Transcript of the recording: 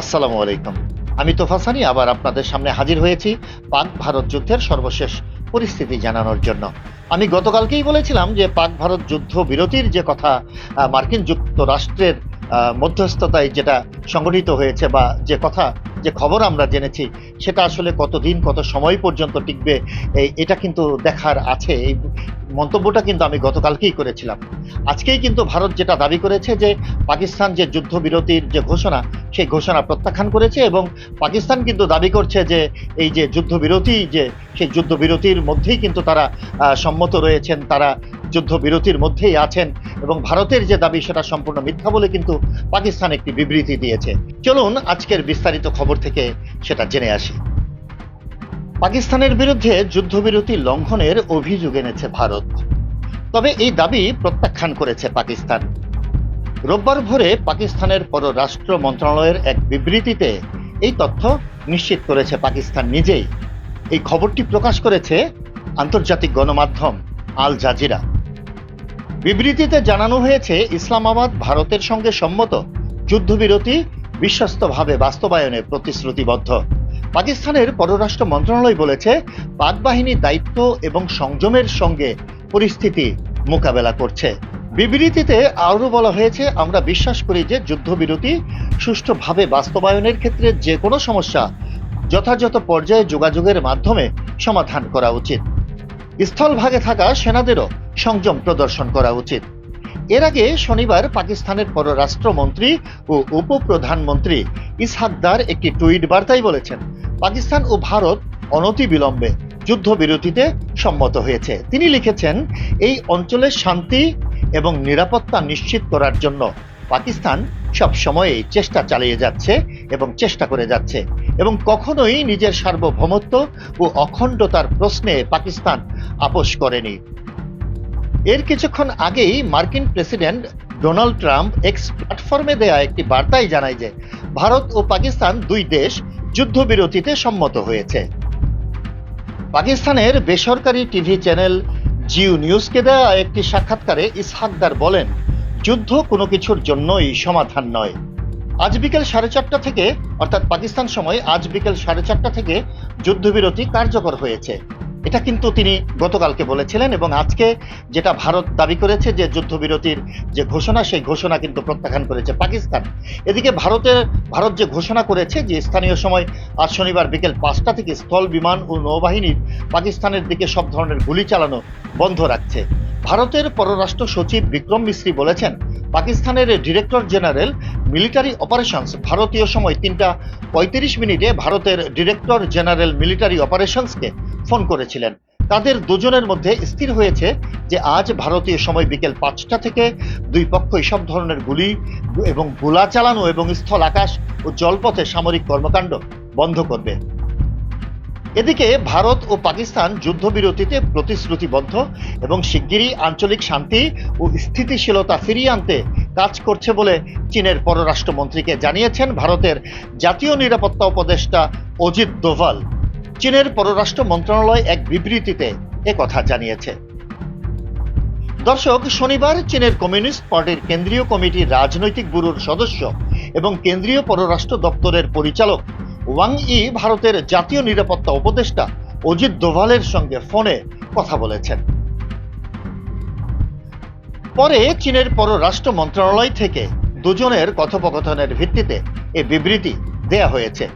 আসসালামু আলাইকুম। আমি তোফাসানি আবার আপনাদের সামনে হাজির হয়েছি পাক ভারত যুদ্ধের সর্বশেষ পরিস্থিতি জানানোর জন্য। আমি গতকালকেই বলেছিলাম যে পাক ভারত যুদ্ধ বিরতির যে কথা মার্কিন যুক্তরাষ্ট্রের মধ্যস্থতায় যেটা সংগঠিত হয়েছে বা যে কথা যে খবর আমরা জেনেছি, সেটা আসলে কতদিন, কত সময় পর্যন্ত টিকবে এটা কিন্তু দেখার আছে। এই মন্তব্যটা কিন্তু আমি গতকালকেই করেছিলাম। আজকেই কিন্তু ভারত যেটা দাবি করেছে যে, পাকিস্তান যে যুদ্ধবিরতির যে ঘোষণা, সেই ঘোষণা প্রত্যাখ্যান করেছে এবং পাকিস্তান কিন্তু দাবি করছে যে, এই যে যুদ্ধবিরতি যে, সেই যুদ্ধবিরতির মধ্যেই কিন্তু তারা সম্মত রয়েছেন, তারা যুদ্ধবিরতির মধ্যেই আছেন এবং ভারতের যে দাবি সেটা সম্পূর্ণ মিথ্যা বলে কিন্তু পাকিস্তান একটি বিবৃতি দিয়েছে। চলুন আজকের বিস্তারিত খবর থেকে সেটা জেনে আসি। পাকিস্তানের বিরুদ্ধে যুদ্ধবিরতি লঙ্ঘনের অভিযোগ এনেছে ভারত। তবে এই দাবি প্রত্যাখ্যান করেছে পাকিস্তান। রোববার ভোরে পাকিস্তানের পররাষ্ট্র মন্ত্রণালয়ের এক বিবৃতিতে এই তথ্য নিশ্চিত করেছে পাকিস্তান নিজেই। এই খবরটি প্রকাশ করেছে আন্তর্জাতিক গণমাধ্যম আল জাজিরা। বিবৃতিতে জানানো হয়েছে, ইসলামাবাদ ভারতের সঙ্গে সম্মত যুদ্ধবিরতি বিশ্বস্তভাবে বাস্তবায়নে প্রতিশ্রুতিবদ্ধ। পাকিস্তানের পররাষ্ট্র মন্ত্রণালয় বলেছে, পাক বাহিনী দায়িত্ব এবং সংযমের সঙ্গে পরিস্থিতি মোকাবেলা করছে। বিবৃতিতে আরও বলা হয়েছে, আমরা বিশ্বাস করি যে যুদ্ধবিরতি সুষ্ঠুভাবে বাস্তবায়নের ক্ষেত্রে যে কোনো সমস্যা যথাযথ পর্যায়ে যোগাযোগের মাধ্যমে সমাধান করা উচিত। স্থলভাগে থাকা সেনাদেরও সংযম প্রদর্শন করা উচিত। এর আগে শনিবার পাকিস্তানের পররাষ্ট্রমন্ত্রী ও উপপ্রধানমন্ত্রী ইসহাকদার একটি টুইট বার্তায় বলেছেন, পাকিস্তান ও ভারত অনতিবিলম্বে যুদ্ধবিরতিতে সম্মত হয়েছে। তিনি লিখেছেন, এই অঞ্চলের শান্তি এবং নিরাপত্তা নিশ্চিত করার জন্য পাকিস্তান সব সময়ই চেষ্টা চালিয়ে যাচ্ছে এবং চেষ্টা করে যাচ্ছে এবং কখনোই নিজের সার্বভৌমত্ব ও অখণ্ডতার প্রশ্নে পাকিস্তান আপোষ করেনি। এর কিছুক্ষণ আগেই মার্কিন প্রেসিডেন্ট ডোনাল্ড ট্রাম্প এক্স প্ল্যাটফর্মে দেয়া একটি বার্তায় জানায় যে ভারত ও পাকিস্তান দুই দেশ যুদ্ধবিরতিতে সম্মত হয়েছে। পাকিস্তানের বেসরকারি টিভি চ্যানেল জিও নিউজকে দেওয়া একটি সাক্ষাৎকারে ইসহাকদার বলেন, যুদ্ধ কোনো কিছুর জন্যই সমাধান নয়। আজ বিকেল সাড়ে চারটা থেকে, অর্থাৎ পাকিস্তান সময় আজ বিকেল সাড়ে চারটা থেকে যুদ্ধবিরতি কার্যকর হয়েছে। এটা কিন্তু তিনি গতকালকে বলেছিলেন এবং আজকে যেটা ভারত দাবি করেছে যে যুদ্ধবিরতির যে ঘোষণা, সেই ঘোষণা কিন্তু প্রত্যাখ্যান করেছে পাকিস্তান। এদিকে ভারতের, ভারত যে ঘোষণা করেছে যে স্থানীয় সময় আজ শনিবার বিকেল পাঁচটা থেকে স্থল বিমান ও নৌবাহিনীর পাকিস্তানের দিকে সব ধরনের গুলি চালানো বন্ধ রাখছে। ভারতের পররাষ্ট্র সচিব বিক্রম মিশ্রি বলেছেন পাকিস্তানের ডিরেক্টর জেনারেল মিলিটারি অপারেশনস ভারতীয় সময় তিনটা পঁয়ত্রিশ মিনিটে ভারতের ডিরেক্টর জেনারেল মিলিটারি অপারেশনসকে ফোন করেছিলেন। তাদের দুজনের মধ্যে স্থির হয়েছে যে আজ ভারতীয় সময় বিকেল পাঁচটা থেকে দুই পক্ষই সব ধরনের গুলি এবং গোলা চালানো এবং স্থল আকাশ ও জলপথে সামরিক কর্মকাণ্ড বন্ধ করবে। এদিকে ভারত ও পাকিস্তান যুদ্ধবিরতিতে প্রতিশ্রুতিবদ্ধ এবং শিগগিরই আঞ্চলিক শান্তি ও স্থিতিশীলতা ফিরিয়ে আনতে কাজ করছে বলে চীনের পররাষ্ট্রমন্ত্রীকে জানিয়েছেন ভারতের জাতীয় নিরাপত্তা উপদেষ্টা অজিত দোভাল। চীনের পররাষ্ট্র মন্ত্রণালয় এক বিবৃতিতে একথা জানিয়েছে। দর্শক, শনিবার চীনের কমিউনিস্ট পার্টির কেন্দ্রীয় কমিটির রাজনৈতিক ব্যুরোর সদস্য এবং কেন্দ্রীয় পররাষ্ট্র দপ্তরের পরিচালক ওয়াং ই ভারতের জাতীয় নিরাপত্তা উপদেষ্টা অজিত দোভালের সঙ্গে ফোনে কথা বলেছেন। পরে চীনের পররাষ্ট্র মন্ত্রণালয় থেকে দুজনের কথোপকথনের ভিত্তিতে এ বিবৃতি দেয়া হয়েছে।